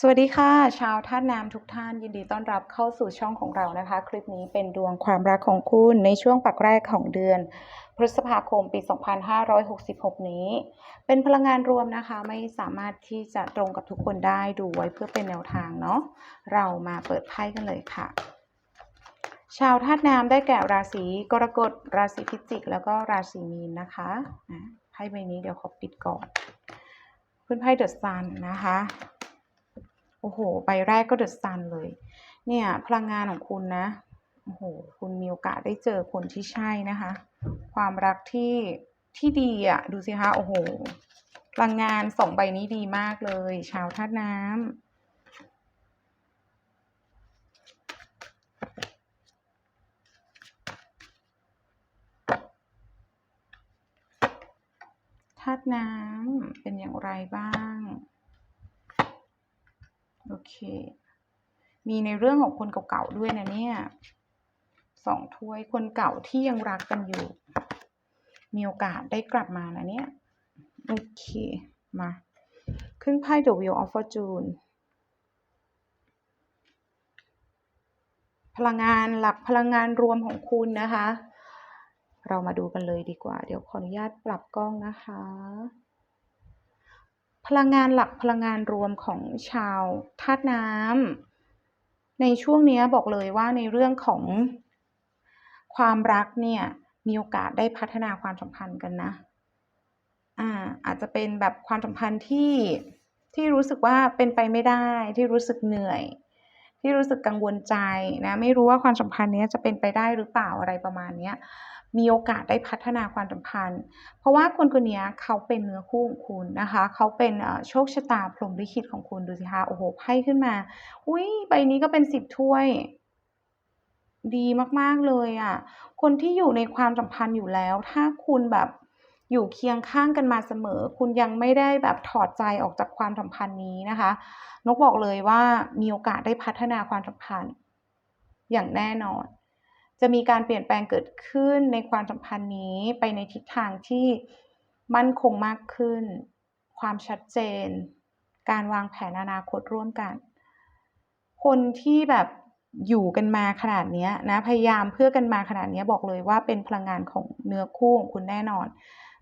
สวัสดีค่ะ ชาวธาตุน้ำทุกท่านยินดีต้อนรับเข้าสู่ช่องของเรานะคะ คลิปนี้เป็นดวงความรักของคุณในช่วงปักแรกของเดือน พฤษภาคมปี 2566 นี้ เป็นพลังงานรวมนะคะ ไม่สามารถที่จะตรงกับทุกคนได้ดูไว้เพื่อเป็นแนวทางเนาะเรามาเปิดไพ่กันเลยค่ะ ชาวธาตุน้ำได้แก่ราศีกรกฎราศีพิจิก แล้วก็ราศีมีนนะคะไพ่ใบนี้เดี๋ยวขอปิดก่อนขึ้นไพ่เดอะซันนะคะ โอ้โห ใบแรกก็เดอะซันเลย เนี่ย พลังงานของคุณนะ โอ้โห คุณมีโอกาสได้เจอคนที่ใช่นะคะ ความรักที่ที่ดีอะ ดูสิคะ โอ้โห พลังงานสองใบนี้ดีมากเลย ชาวธาตุน้ำธาตุน้ำเป็นอย่างไรบ้าง โอเค มีในเรื่องของคนเก่าๆด้วยนะเนี่ยสองถ้วยคนเก่าที่ยังรักกันอยู่ มีโอกาสได้กลับมานะเนี่ย โอเค มาขึ้นไพ่ The Wheel of Fortune พลังงานหลักพลังงานรวมของคุณนะคะ เรามาดูกันเลยดีกว่า เดี๋ยวขออนุญาตปรับกล้องนะคะ พลังงานหลักพลังงานรวมของชาวธาตุน้ำในช่วงนี้บอกเลยว่าในเรื่องของความรักเนี่ยมีโอกาสได้พัฒนาความสัมพันธ์กันนะ อ่า อาจจะเป็นแบบความสัมพันธ์ที่ที่รู้สึกว่าเป็นไปไม่ได้ ที่รู้สึกเหนื่อย ที่รู้สึกกังวลใจนะ ไม่รู้ว่าความสัมพันธ์นี้จะเป็นไปได้หรือเปล่าอะไรประมาณเนี้ย มีโอกาสได้พัฒนาความสัมพันธ์ เพราะว่าคนคนนี้เขาเป็นเนื้อคู่ของคุณนะคะ เขาเป็นโชคชะตาพรหมลิขิตของคุณดูสิคะโอ้โหไพ่ขึ้นมา อุ้ยใบนี้ก็เป็นสิบถ้วย ดีมากๆเลยอะ่ะ คนที่อยู่ในความสัมพันธ์อยู่แล้ว ถ้าคุณแบบอยู่เคียงข้างกันมาเสมอ คุณยังไม่ได้แบบถอดใจออกจากความสัมพันธ์นี้นะคะ นกบอกเลยว่ามีโอกาสได้พัฒนาความสัมพันธ์อย่างแน่นอน จะมีการเปลี่ยนแปลงเกิดขึ้นในความสัมพันธ์นี้ไปในทิศทางที่มั่นคงมากขึ้น ความชัดเจน การวางแผนอนาคตร่วมกัน คนที่แบบอยู่กันมาขนาดนี้นะพยายามเพื่อกันมาขนาดนี้บอกเลยว่าเป็นพลังงานของเนื้อคู่ของคุณแน่นอน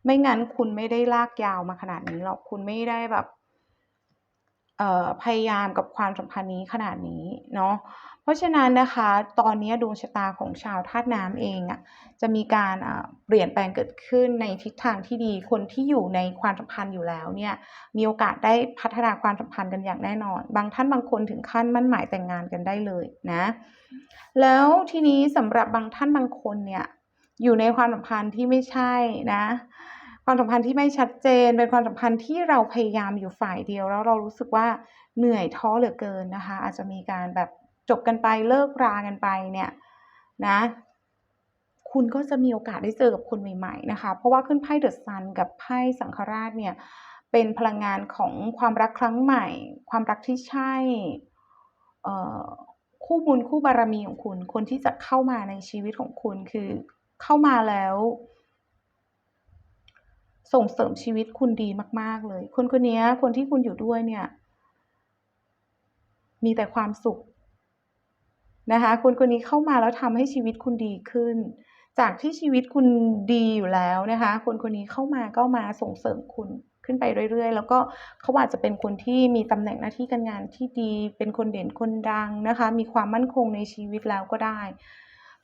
ไม่งั้นคุณไม่ได้ลากยาวมาขนาดนี้หรอกคุณไม่ได้แบบ พยายามกับความสัมพันธ์นี้ขนาดนี้เนาะเพราะฉะนั้นนะคะตอนนี้ดวงชะตาของชาวธาตุน้ำเองอะ่ะจะมีการเปลี่ยนแปลงเกิดขึ้นในทิศทางที่ดีคนที่อยู่ในความสัมพันธ์อยู่แล้วเนี่ยมีโอกาสได้พัฒนาความสัมพันธ์กันอย่างแน่นอน บางท่านบางคนถึงขั้นมั่นหมายแต่งงานกันได้เลยนะแล้วทีนี้สำหรับบางท่านบางคนเนี่ยอยู่ในความสัมพันธ์ที่ไม่ใช่นะ ความสัมพันธ์ที่ไม่ชัดเจน เป็นความสัมพันธ์ที่เราพยายามอยู่ฝ่ายเดียว แล้วเรารู้สึกว่าเหนื่อยท้อเหลือเกินนะคะ อาจจะมีการแบบจบกันไปเลิกรากันไปเนี่ยนะคุณก็จะมีโอกาสได้เจอกับคนใหม่ๆนะคะ เพราะว่าขึ้นไพ่เดอะซันกับไพ่สังฆราชเนี่ยเป็นพลังงานของความรักครั้งใหม่ ความรักที่ใช่คู่บุญคู่บารมีของคุณ คนที่จะเข้ามาในชีวิตของคุณคือเข้ามาแล้ว ส่งเสริมชีวิตคุณดีมาก ๆ เลย คนคนนี้คนที่คุณอยู่ด้วยเนี่ย มีแต่ความสุขนะคะ คนคนนี้เข้ามาแล้วทำให้ชีวิตคุณดีขึ้น จากที่ชีวิตคุณดีอยู่แล้วนะคะ คนคนนี้เข้ามาก็มาส่งเสริมคุณขึ้นไปเรื่อย ๆ แล้วก็เขาอาจจะเป็นคนที่มีตำแหน่งหน้าที่การงานที่ดี เป็นคนเด่นคนดังนะคะ มีความมั่นคงในชีวิตแล้วก็ได้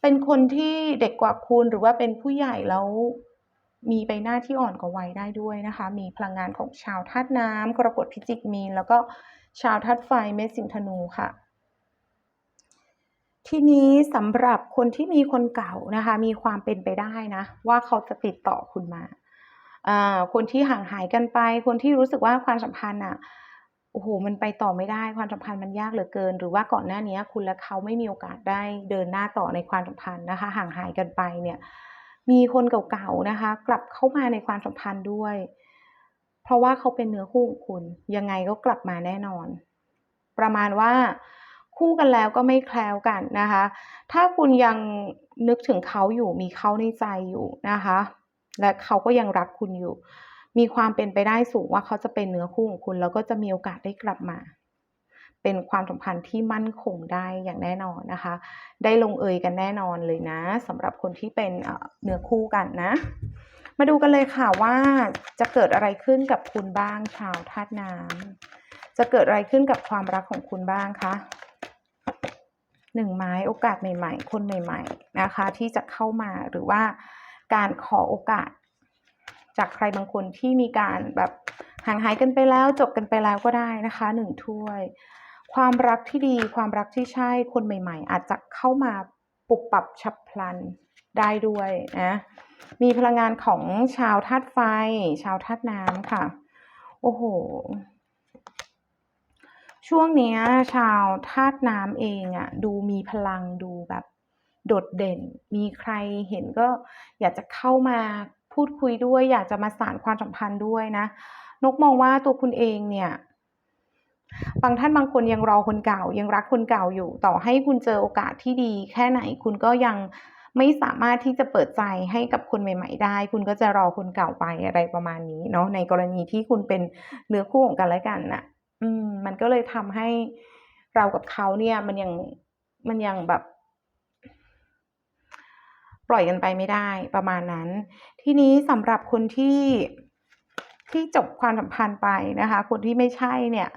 เป็นคนที่เด็กกว่าคุณหรือว่าเป็นผู้ใหญ่แล้ว มีใบหน้าที่อ่อนกว่าวัยได้ด้วยนะคะ มีพลังงานของชาวธาตุน้ำกรกฎพิจิกมีน แล้วก็ชาวธาตุไฟเมษสิงธนูค่ะ ทีนี้สำหรับคนที่มีคนเก่านะคะ มีความเป็นไปได้นะ ว่าเขาจะติดต่อคุณมาคนที่ห่างหายกันไป คนที่รู้สึกว่าความสัมพันธ์อะโอ้โหมันไปต่อไม่ได้ความสัมพันธ์มันยากเหลือเกิน หรือว่าก่อนหน้านี้คุณและเขาไม่มีโอกาสได้เดินหน้าต่อในความสัมพันธ์นะคะ ห่างหายกันไปเนี่ย มีคนเก่าๆนะคะ กลับเข้ามาในความสัมพันธ์ด้วย เพราะว่าเขาเป็นเนื้อคู่ของคุณ ยังไงก็กลับมาแน่นอน ประมาณว่าคู่กันแล้วก็ไม่แคล้วกันนะคะ ถ้าคุณยังนึกถึงเขาอยู่มีเขาในใจอยู่นะคะ และเขาก็ยังรักคุณอยู่ มีความเป็นไปได้สูงว่าเขาจะเป็นเนื้อคู่ของคุณ แล้วก็จะมีโอกาสได้กลับมา เป็นความสัมพันธ์ที่มั่นคงได้อย่างแน่นอนนะคะ ได้ลงเอยกันแน่นอนเลยนะสำหรับคนที่เป็นเอ่อเนื้อคู่กันนะ มาดูกันเลยค่ะว่าจะเกิดอะไรขึ้นกับคุณบ้างชาวธาตุน้ำจะเกิดอะไรขึ้นกับความรักของคุณบ้างคะหนึ่งไม้โอกาสใหม่ๆ คนใหม่ ๆนะคะ ที่จะเข้ามาหรือว่าการขอโอกาส จากใครบางคนที่มีการแบบห่างหายกันไปแล้วจบกันไปแล้วก็ได้นะคะหนึ่งถ้วย ความรักที่ดีความรักที่ใช่คนใหม่ ๆ อาจจะเข้ามาปรับปรับฉับพลันได้ด้วยนะมีพลังงานของชาวธาตุไฟ ชาวธาตุน้ำค่ะ โอ้โห ช่วงนี้ชาวธาตุน้ำเองอะดูมีพลังดูแบบโดดเด่น มีใครเห็นก็อยากจะเข้ามาพูดคุยด้วย อยากจะมาสานความสัมพันธ์ด้วยนะ นกมองว่าตัวคุณเองเนี่ย บางท่านบางคนยังรอคนเก่า ยังรักคนเก่าอยู่ ต่อให้คุณเจอโอกาสที่ดี แค่ไหนคุณก็ยังไม่สามารถที่จะเปิดใจให้กับคนใหม่ ๆ ได้ คุณก็จะรอคนเก่าไปอะไรประมาณนี้เนาะในกรณีที่คุณเป็นเนื้อคู่ของกันและกันน่ะ อืม มันก็เลยทำให้เรากับเขาเนี่ย มันยังมันยังแบบ ปล่อยกันไปไม่ได้ประมาณนั้น ทีนี้สำหรับคนที่ที่จบความสัมพันธ์ไปนะคะ คนที่ไม่ใช่เนี่ย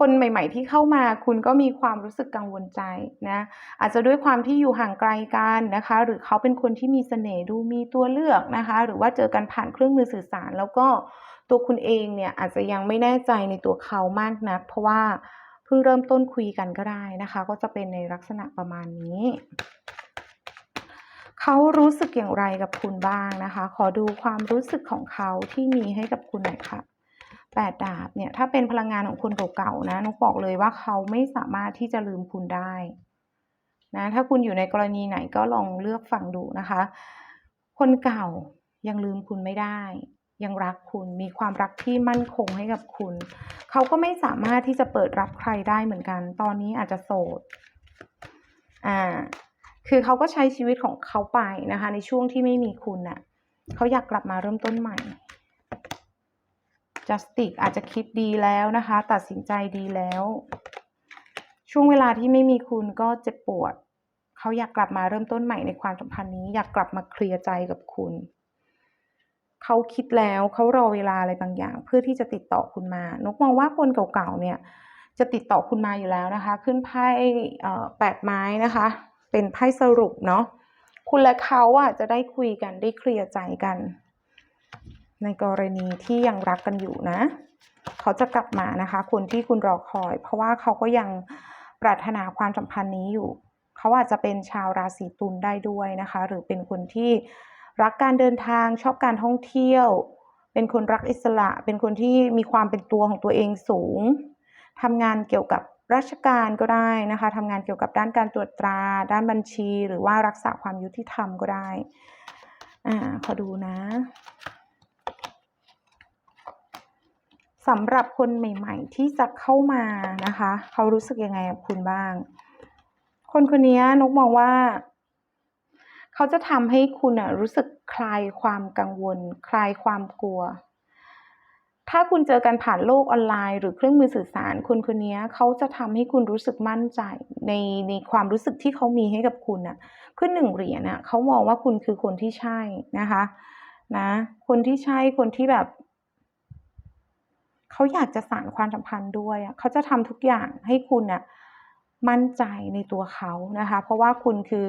คนใหม่ ๆ ที่เข้ามาคุณก็มีความรู้สึกกังวลใจนะ อาจจะด้วยความที่อยู่ห่างไกลกันนะคะ หรือเขาเป็นคนที่มีเสน่ห์ดูมีตัวเลือกนะคะ หรือว่าเจอกันผ่านเครื่องมือสื่อสาร แล้วก็ตัวคุณเองเนี่ยอาจจะยังไม่แน่ใจในตัวเขามากนัก เพราะว่าเพิ่งเริ่มต้นคุยกันก็ได้นะคะ ก็จะเป็นในลักษณะประมาณนี้เขารู้สึกอย่างไรกับคุณบ้างนะคะ ขอดูความรู้สึกของเขาที่มีให้กับคุณหน่อยค่ะ แปดดาบเนี่ยถ้าเป็นพลังงานของคนเก่าๆนะนกบอกเลยว่าเขาไม่สามารถที่จะลืมคุณได้นะถ้าคุณอยู่ในกรณีไหนก็ลองเลือกฟังดูนะคะ คนเก่ายังลืมคุณไม่ได้ ยังรักคุณมีความรักที่มั่นคงให้กับคุณ เขาก็ไม่สามารถที่จะเปิดรับใครได้เหมือนกัน ตอนนี้อาจจะโสดอ่าคือเขาก็ใช้ชีวิตของเขาไปนะคะ ในช่วงที่ไม่มีคุณน่ะเขาอยากกลับมาเริ่มต้นใหม่ Justice อาจจะคิดดีแล้วนะคะ ตัดสินใจดีแล้ว ช่วงเวลาที่ไม่มีคุณก็เจ็บปวด เขาอยากกลับมาเริ่มต้นใหม่ในความสัมพันธ์นี้ อยากกลับมาเคลียร์ใจกับคุณ เขาคิดแล้วเขารอเวลาอะไรบางอย่าง เพื่อที่จะติดต่อคุณมา นกมองว่าคนเก่าๆเนี่ย จะติดต่อคุณมาอยู่แล้วนะคะ ขึ้นไพ่แปดไม้นะคะ เป็นไพ่สรุปเนาะคุณและเขาอะจะได้คุยกันได้เคลียร์ใจกัน ในกรณีที่ยังรักกันอยู่นะ เขาจะกลับมานะคะ คนที่คุณรอคอย เพราะว่าเขาก็ยังปรารถนาความสัมพันธ์นี้อยู่ เขาอาจจะเป็นชาวราศีตุลได้ด้วยนะคะ หรือเป็นคนที่รักการเดินทางชอบการท่องเที่ยว เป็นคนรักอิสระ เป็นคนที่มีความเป็นตัวของตัวเองสูงทำงานเกี่ยวกับราชการก็ได้นะคะทำงานเกี่ยวกับด้านการตรวจตรา ด้านบัญชี หรือว่ารักษาความยุติธรรมก็ได้ อ่า ขอดูนะ สำหรับคนใหม่ ๆ ที่จะเข้ามานะคะ เขารู้สึกยังไงกับคุณบ้าง คนคนนี้นกมองว่า เขาจะทำให้คุณอะรู้สึกคลายความกังวล คลายความกลัว ถ้าคุณเจอกันผ่านโลกออนไลน์ หรือเครื่องมือสื่อสาร คนคนนี้เขาจะทำให้คุณรู้สึกมั่นใจ ในในความรู้สึกที่เขามีให้กับคุณอะขึ้นหนึ่งเหรียญอะเขามองว่าคุณคือคนที่ใช่นะคะ นะ คนที่ใช่คนที่แบบ เขาอยากจะสานความสัมพันธ์ด้วยเขาจะทำทุกอย่างให้คุณน่ะมั่นใจในตัวเขานะคะ เพราะว่าคุณคือ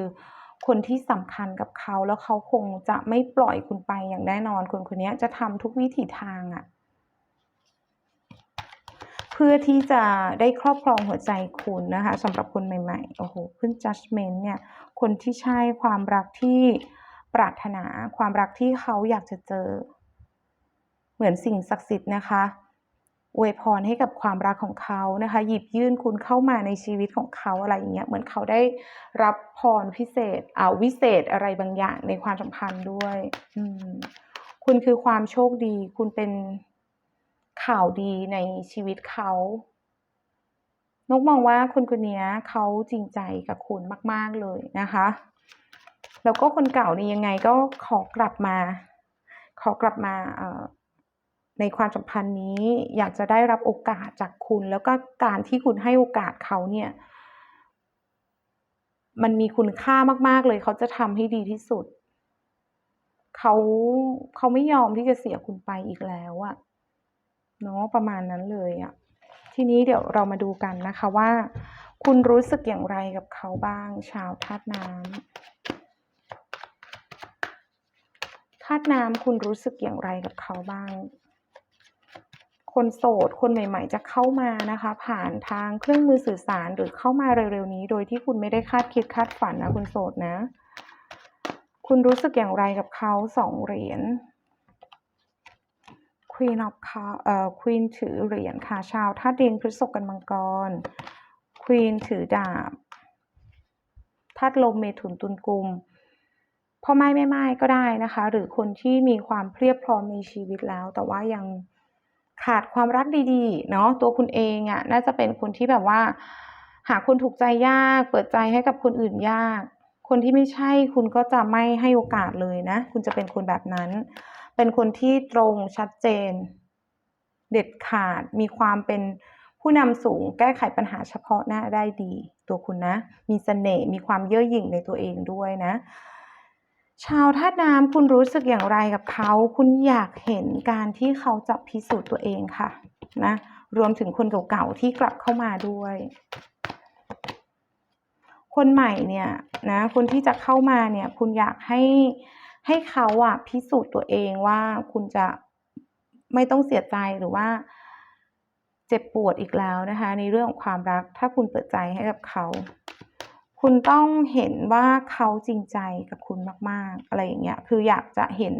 คนที่สำคัญกับเขาแล้วเขาคงจะไม่ปล่อยคุณไปอย่างแน่นอนคนคนนี้จะทำทุกวิถีทางอะเพื่อที่จะได้ครอบครองหัวใจคุณนะคะสำหรับคนใหม่ๆ โอ้โหขึ้น judgment เนี่ย คนที่ใช่ความรักที่ปรารถนาความรักที่เขาอยากจะเจอ เหมือนสิ่งศักดิ์สิทธิ์นะคะ อวยพรให้กับความรักของเขานะคะ หยิบยื่นคุณเข้ามาในชีวิตของเขาอะไรอย่างเงี้ยเหมือนเขาได้รับพรพิเศษอ่าวิเศษอะไรบางอย่างในความสัมพันธ์ด้วยอืมคุณคือความโชคดี คุณเป็นข่าวดีในชีวิตเขานกมองว่าคนคนนี้เขาจริงใจกับคุณมาก ๆเลยนะคะ แล้วก็คนเก่านี่ยังไงก็ขอกลับมา ขอกลับมาเอ่อ ในความสัมพันธ์นี้อยากจะได้รับโอกาสจากคุณ แล้วก็การที่คุณให้โอกาสเขาเนี่ย มันมีคุณค่ามาก ๆเลย เขาจะทำให้ดีที่สุด เขาเขาไม่ยอมที่จะเสียคุณไปอีกแล้วอะเนาะประมาณนั้นเลยอะทีนี้เดี๋ยวเรามาดูกันนะคะว่า คุณรู้สึกอย่างไรกับเขาบ้าง ชาวธาตุน้ำธาตุน้ำคุณรู้สึกอย่างไรกับเขาบ้าง คนโสด คนใหม่ ๆ จะเข้ามานะคะ ผ่านทางเครื่องมือสื่อสารหรือเข้ามาเร็วๆนี้ โดยที่คุณไม่ได้คาดคิดคาดฝันนะคุณโสดนะ คุณรู้สึกอย่างไรกับเขา2เหรียญ Queen of c เอ่อ Queen ถือเหรียญค่ะชาวธาตุดินพฤษภกันมังกร Queen ถือดาบธาตุลมเมถุนตุลกุมพ่อไม้แม่ไม้ก็ได้นะคะ หรือคนที่มีความเพรียบพร้อมในชีวิตแล้ว แต่ว่ายัง ขาดความรักดีๆ เนาะตัวคุณเองอะน่าจะเป็นคนที่แบบว่า หาคนถูกใจยาก เปิดใจให้กับคนอื่นยาก คนที่ไม่ใช่คุณก็จะไม่ให้โอกาสเลยนะ คุณจะเป็นคนแบบนั้น เป็นคนที่ตรงชัดเจน เด็ดขาดมีความเป็นผู้นำสูงแก้ไขปัญหาเฉพาะหน้าได้ดี ตัวคุณนะ มีเสน่ห์มีความเย่อหยิ่งในตัวเองด้วยนะ ชาวธาตุน้ำคุณรู้สึกอย่างไรกับเขา คุณอยากเห็นการที่เขาจะพิสูจน์ตัวเองค่ะนะรวมถึงคนเก่าๆที่กลับเข้ามาด้วย คนใหม่เนี่ยนะคนที่จะเข้ามาเนี่ย คุณอยากให้ให้เขาอะพิสูจน์ตัวเองว่าคุณจะไม่ต้องเสียใจหรือว่าเจ็บปวดอีกแล้วนะคะ ในเรื่องของความรักถ้าคุณเปิดใจให้กับเขา คุณต้องเห็นว่าเขาจริงใจกับคุณมาก ๆ อะไรอย่างเงี้ย คืออยากจะเห็น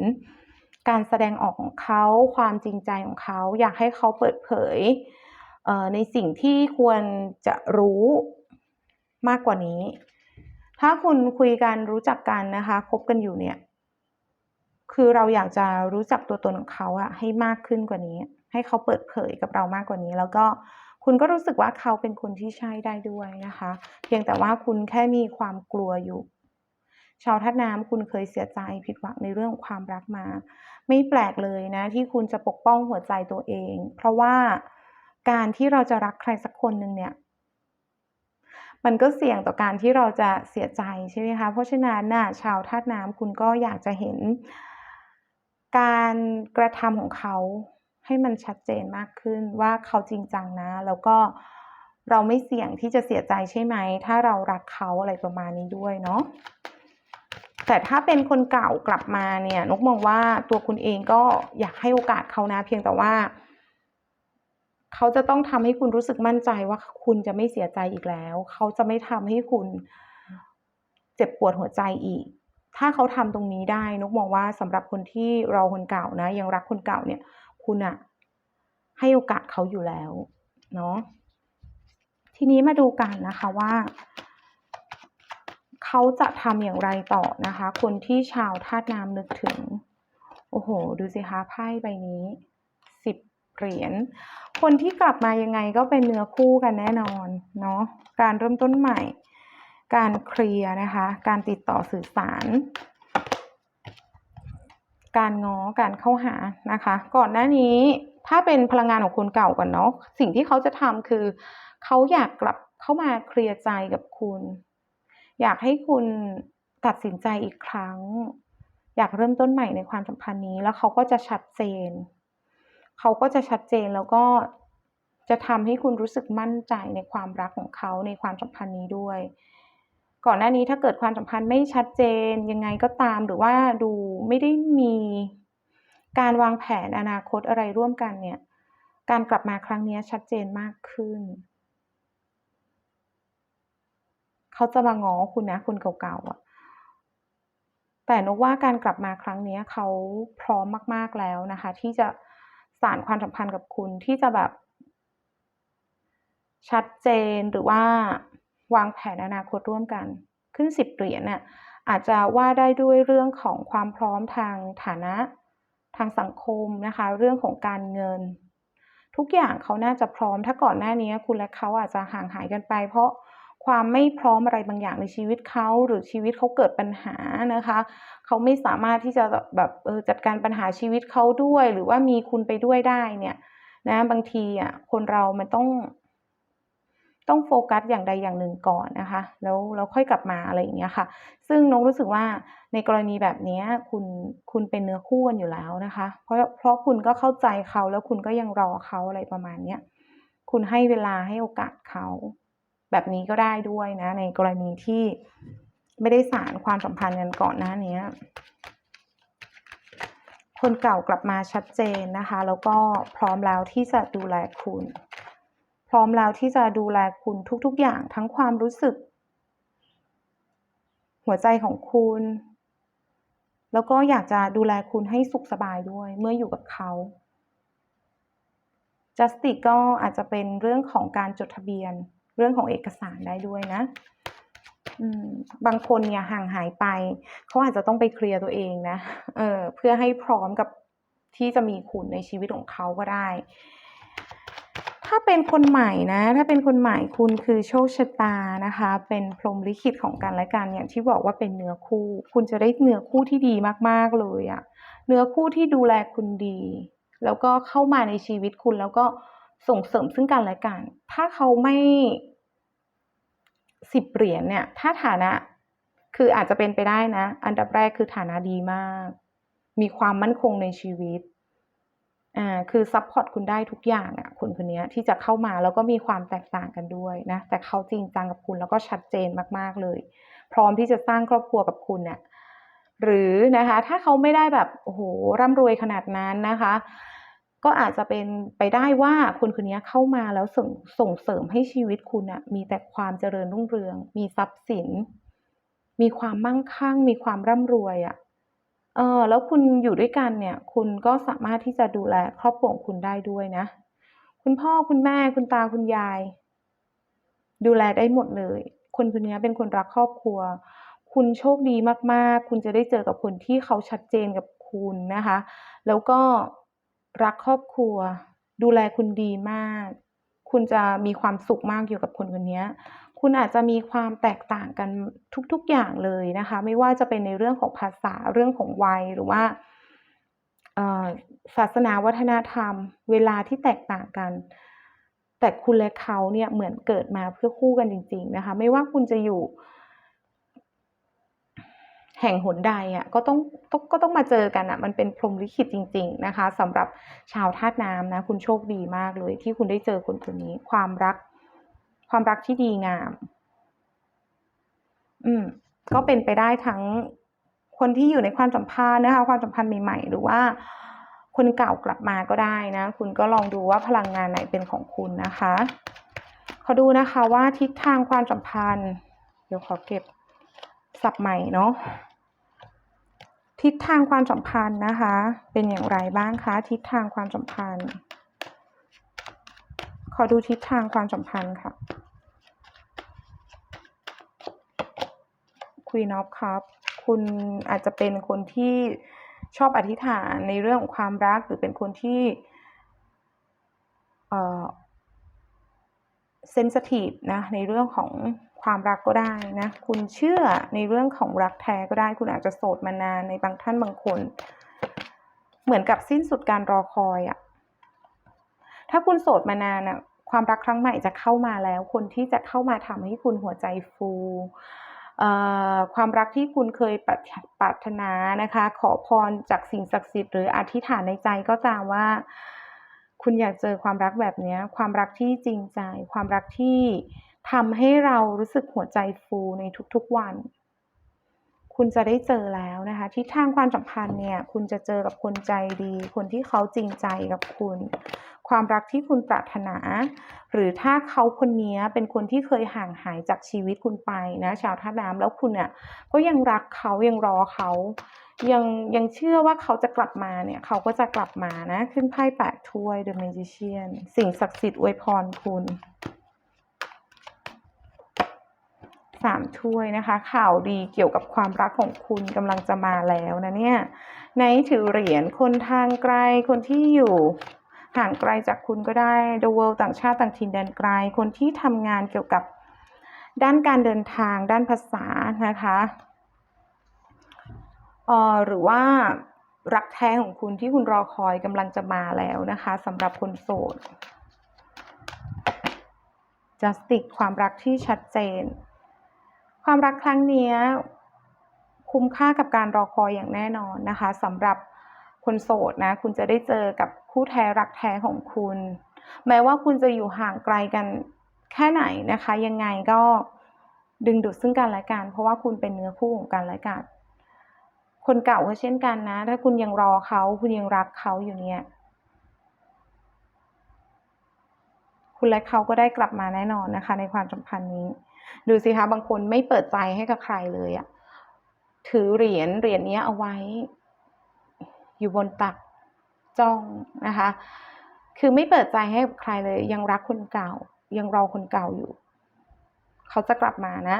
การแสดงออกของเขาความจริงใจของเขา อยากให้เขาเปิดเผยเในสิ่งที่ควรจะรู้มากกว่านี้ ถ้าคุณคุยกันรู้จักกันนะคะคบกันอยู่เนี่ย คือเราอยากจะรู้จักตัวตนของเขาอะให้มากขึ้นกว่านี้ ให้เขาเปิดเผยกับเรามากกว่านี้ แล้วก็ คุณก็รู้สึกว่าเขาเป็นคนที่ใช่ได้ด้วยนะคะ เพียงแต่ว่าคุณแค่มีความกลัวอยู่ ชาวธาตุน้ำคุณเคยเสียใจผิดหวังในเรื่องของความรักมา ไม่แปลกเลยนะที่คุณจะปกป้องหัวใจตัวเอง เพราะว่าการที่เราจะรักใครสักคนหนึ่งเนี่ยมันก็เสี่ยงต่อการที่เราจะเสียใจใช่ไหมคะ เพราะฉะนั้นน่ะชาวธาตุน้ำคุณก็อยากจะเห็น การกระทำของเขา ให้มันชัดเจนมากขึ้นว่าเขาจริงจังนะ แล้วก็เราไม่เสี่ยงที่จะเสียใจใช่ไหม ถ้าเรารักเขาอะไรประมาณนี้ด้วยเนาะแต่ถ้าเป็นคนเก่ากลับมาเนี่ย นกมองว่าตัวคุณเองก็อยากให้โอกาสเขานะ เพียงแต่ว่า เขาจะต้องทำให้คุณรู้สึกมั่นใจว่าคุณจะไม่เสียใจอีกแล้ว เขาจะไม่ทำให้คุณเจ็บปวดหัวใจอีก ถ้าเขาทำตรงนี้ได้นกมองว่าสำหรับคนที่เรอคนเก่านะ ยังรักคนเก่าเนี่ย คุณน่ะให้โอกาสเขาอยู่แล้วเนาะทีนี้มาดูกันนะคะว่า เขาจะทำอย่างไรต่อนะคะ คนที่ชาวธาตุน้ำนึกถึง โอ้โฮดูสิคะไพ่ใบนี้10เหรียญคนที่กลับมายังไงก็เป็นเนื้อคู่กันแน่นอนเนาะการเริ่มต้นใหม่ การเคลียร์นะคะ การติดต่อสื่อสาร การง้อการเข้าหานะคะ ก่อนหน้านี้ถ้าเป็นพลังงานของคนเก่าก่อนเนาะสิ่งที่เขาจะทำคือ เขาอยากกลับเข้ามาเคลียร์ใจกับคุณ อยากให้คุณตัดสินใจอีกครั้ง อยากเริ่มต้นใหม่ในความสัมพันธ์นี้ แล้วเขาก็จะชัดเจน เขาก็จะชัดเจนแล้วก็จะทำให้คุณรู้สึกมั่นใจในความรักของเขาในความสัมพันธ์นี้ด้วย ก่อนหน้านี้ถ้าเกิดความสัมพันธ์ไม่ชัดเจนยังไงก็ตาม หรือว่าดูไม่ได้มีการวางแผนอนาคตอะไรร่วมกันเนี่ย การกลับมาครั้งนี้ชัดเจนมากขึ้น เขาจะมาง้อคุณนะคนเก่าๆอะแต่นกว่าการกลับมาครั้งนี้เขาพร้อมมาก ๆแล้วนะคะ ที่จะสานความสัมพันธ์กับคุณที่จะแบบ ชัดเจนหรือว่า วางแผนอนาคตร่วมกัน ขึ้น 10 เหรียญเนี่ยอาจจะว่าได้ด้วยเรื่องของความพร้อมทางฐานะทางสังคมนะคะ เรื่องของการเงิน ทุกอย่างเขาน่าจะพร้อมถ้าก่อนหน้านี้คุณและเขาอาจจะห่างหายกันไป เพราะความไม่พร้อมอะไรบางอย่างในชีวิตเขาหรือชีวิตเขาเกิดปัญหานะคะเขาไม่สามารถที่จะแบบเออจัดการปัญหาชีวิตเขาด้วย หรือว่ามีคุณไปด้วยได้เนี่ยนะบางทีอะคนเรามันต้อง ต้องโฟกัสอย่างใดอย่างหนึ่งก่อนนะคะ แล้วแล้วค่อยกลับมาอะไรอย่างเงี้ยค่ะ ซึ่งนกรู้สึกว่าในกรณีแบบนี้คุณคุณเป็นเนื้อคู่กันอยู่แล้วนะคะ เพราะเพราะคุณก็เข้าใจเขาแล้วคุณก็ยังรอเขาอะไรประมาณเนี้ยคุณให้เวลาให้โอกาสเขา แบบนี้ก็ได้ด้วยนะ ในกรณีที่ไม่ได้สารความสัมพันธ์กันก่อนหน้าเนี้ยคนเก่ากลับมาชัดเจนนะคะ แล้วก็พร้อมแล้วที่จะดูแลคุณ พร้อมแล้วที่จะดูแลคุณทุกๆอย่างทั้งความรู้สึก หัวใจของคุณ แล้วก็อยากจะดูแลคุณให้สุขสบายด้วย เมื่ออยู่กับเขา justice ก็อาจจะเป็นเรื่องของการจดทะเบียน เรื่องของเอกสารได้ด้วยนะบางคนเนี่ยห่างหายไป เขาอาจจะต้องไปเคลียร์ตัวเองนะเออเพื่อให้พร้อมกับที่จะมีคุณในชีวิตของเขาก็ได้ ถ้าเป็นคนใหม่นะ ถ้าเป็นคนใหม่คุณคือโชคชะตานะคะ เป็นพรหมลิขิตของกันและกันอย่างที่บอกว่าเป็นเนื้อคู่ คุณจะได้เนื้อคู่ที่ดีมากๆเลยอะเนื้อคู่ที่ดูแลคุณดี แล้วก็เข้ามาในชีวิตคุณแล้วก็ส่งเสริมซึ่งกันและกัน ถ้าเขาไม่สิบเหรียญเนี่ย ถ้าฐานะคืออาจจะเป็นไปได้นะ อันดับแรกคือฐานะดีมาก มีความมั่นคงในชีวิต อ่าคือซัพพอร์ตคุณได้ทุกอย่างอะคนคนนี้ที่จะเข้ามาแล้วก็มีความแตกต่างกันด้วยนะ แต่เขาจริงจังกับคุณแล้วก็ชัดเจนมากๆเลย พร้อมที่จะสร้างครอบครัวกับคุณเนี่ยหรือนะคะถ้าเขาไม่ได้แบบโอ้โหร่ำรวยขนาดนั้นนะคะ ก็อาจจะเป็นไปได้ว่าคนคนนี้เข้ามาแล้วส่งส่งเสริมให้ชีวิตคุณอะมีแต่ความเจริญรุ่งเรือง มีทรัพย์สิน มีความมั่งคั่ง มีความร่ำรวยอะ เออแล้วคุณอยู่ด้วยกันเนี่ย คุณก็สามารถที่จะดูแลครอบครัวของคุณได้ด้วยนะ คุณพ่อคุณแม่คุณตาคุณยาย ดูแลได้หมดเลย คนคนนี้เป็นคนรักครอบครัว คุณโชคดีมากๆ คุณจะได้เจอกับคนที่เขาชัดเจนกับคุณนะคะ แล้วก็รักครอบครัว ดูแลคุณดีมาก คุณจะมีความสุขมากอยู่กับคนคนนี้ คุณอาจจะมีความแตกต่างกันทุกๆอย่างเลยนะคะ ไม่ว่าจะเป็นในเรื่องของภาษาเรื่องของวัยหรือว่าศาสนาวัฒนธรรม เวลาที่แตกต่างกัน แต่คุณและเขาเนี่ยเหมือนเกิดมาเพื่อคู่กันจริง ๆนะคะ ไม่ว่าคุณจะอยู่ แห่งหนใดอะก็ต้องต้องก็ต้องมาเจอกันน่ะ มันเป็นพรหมลิขิตจริง ๆ นะคะสำหรับชาวธาตุน้ำนะ คุณโชคดีมากเลยที่คุณได้เจอคนคนนี้ความรัก ความรักที่ดีงาม อืม ก็เป็นไปได้ทั้งคนที่อยู่ในความสัมพันธ์นะคะ ความสัมพันธ์ใหม่ ๆ หรือว่าคนเก่ากลับมาก็ได้นะ คุณก็ลองดูว่าพลังงานไหนเป็นของคุณนะคะขอดูนะคะว่าทิศทางความสัมพันธ์ เดี๋ยวขอเก็บศัพท์ใหม่เนาะทิศทางความสัมพันธ์นะคะ เป็นอย่างไรบ้างคะ ทิศทางความสัมพันธ์ ขอดูทิศทางความสัมพันธ์ค่ะ Queen of Cups คุณอาจจะเป็นคนที่ชอบอธิษฐานในเรื่องของความรักหรือเป็นคนที่เอ่อเซนซิทีฟนะในเรื่องของความรักก็ได้นะ คุณเชื่อในเรื่องของรักแท้ก็ได้ คุณอาจจะโสดมานานในบางท่านบางคน เหมือนกับสิ้นสุดการรอคอยอะ ถ้าคุณโสดมานานน่ะความรักครั้งใหม่จะเข้ามาแล้ว คนที่จะเข้ามาทำให้คุณหัวใจฟูเอ่อความรักที่คุณเคยปรารถนานะคะ ขอพรจากสิ่งศักดิ์สิทธิ์หรืออธิษฐานในใจก็ตามว่า คุณอยากเจอความรักแบบนี้ความรักที่จริงใจ ความรักที่ทำให้เรารู้สึกหัวใจฟูในทุกๆวัน คุณจะได้เจอแล้วนะคะทิศทางความสัมพันธ์เนี่ย คุณจะเจอกับคนใจดี คนที่เขาจริงใจกับคุณ ความรักที่คุณปรารถนา หรือถ้าเขาคนเนี้ยเป็นคนที่เคยห่างหายจากชีวิตคุณไปนะชาวธาตุน้ำแล้วคุณเนี่ยก็ยังรักเขายังรอเขายังยังเชื่อว่าเขาจะกลับมาเนี่ย เขาก็จะกลับมานะ ขึ้นไพ่แปดถ้วย The Magician สิ่งศักดิ์สิทธิ์อวยพรคุณ สามถ้วยนะคะ ข่าวดีเกี่ยวกับความรักของคุณกำลังจะมาแล้วนะเนี่ย Knight ถือเหรียญคนทางไกลคนที่อยู่ห่างไกลจากคุณก็ได้ The World ต่างชาติต่างถิ่นแดนไกล คนที่ทำงานเกี่ยวกับด้านการเดินทางด้านภาษานะคะเอ่อหรือว่ารักแท้ของคุณที่คุณรอคอยกำลังจะมาแล้วนะคะสำหรับคนโสด justice ความรักที่ชัดเจน ความรักครั้งนี้คุ้มค่ากับการรอคอยอย่างแน่นอนนะคะสำหรับคนโสดนะ คุณจะได้เจอกับคู่แท้รักแท้ของคุณ แม้ว่าคุณจะอยู่ห่างไกลกันแค่ไหนนะคะ ยังไงก็ดึงดูดซึ่งกันและกัน เพราะว่าคุณเป็นเนื้อคู่ของกันและกัน คนเก่าก็เช่นกันนะ ถ้าคุณยังรอเขา คุณยังรักเขาอยู่เนี่ย คุณและเขาก็ได้กลับมาแน่นอนนะคะ ในความสัมพันธ์นี้ ดูสิคะบางคนไม่เปิดใจให้กับใครเลยอะถือเหรียญเหรียญนี้เอาไว้ อยู่บนตักจ้องนะคะ คือไม่เปิดใจให้ใครเลย ยังรักคนเก่า ยังรอคนเก่าอยู่ เขาจะกลับมานะ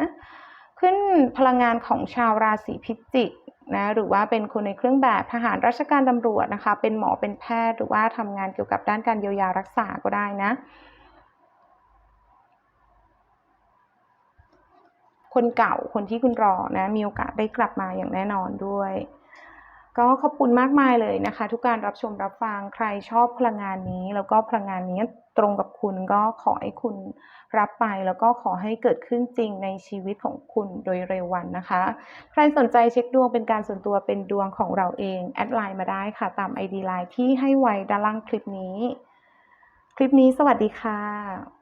ขึ้นพลังงานของชาวราศีพิจิกนะหรือว่าเป็นคนในเครื่องแบบทหารราชการตำรวจนะคะ เป็นหมอเป็นแพทย์หรือว่าทำงานเกี่ยวกับด้านการเยียวยารักษาก็ได้นะ คนเก่าคนที่คุณรอนะมีโอกาสได้กลับมาอย่างแน่นอนด้วย ก็ขอบคุณมากมายเลยนะคะ ทุกการรับชมรับฟังใครชอบพลังงานนี้ แล้วก็พลังงานนี้ตรงกับคุณก็ขอให้คุณรับไปแล้วก็ขอให้เกิดขึ้นจริงในชีวิตของคุณโดยเร็ววันนะคะ ใครสนใจเช็คดวงเป็นการส่วนตัวเป็นดวงของเราเอง แอดไลน์มาได้ค่ะ ตาม ID ไลน์ที่ให้ไว้ด้านล่างคลิปนี้ คลิปนี้สวัสดีค่ะ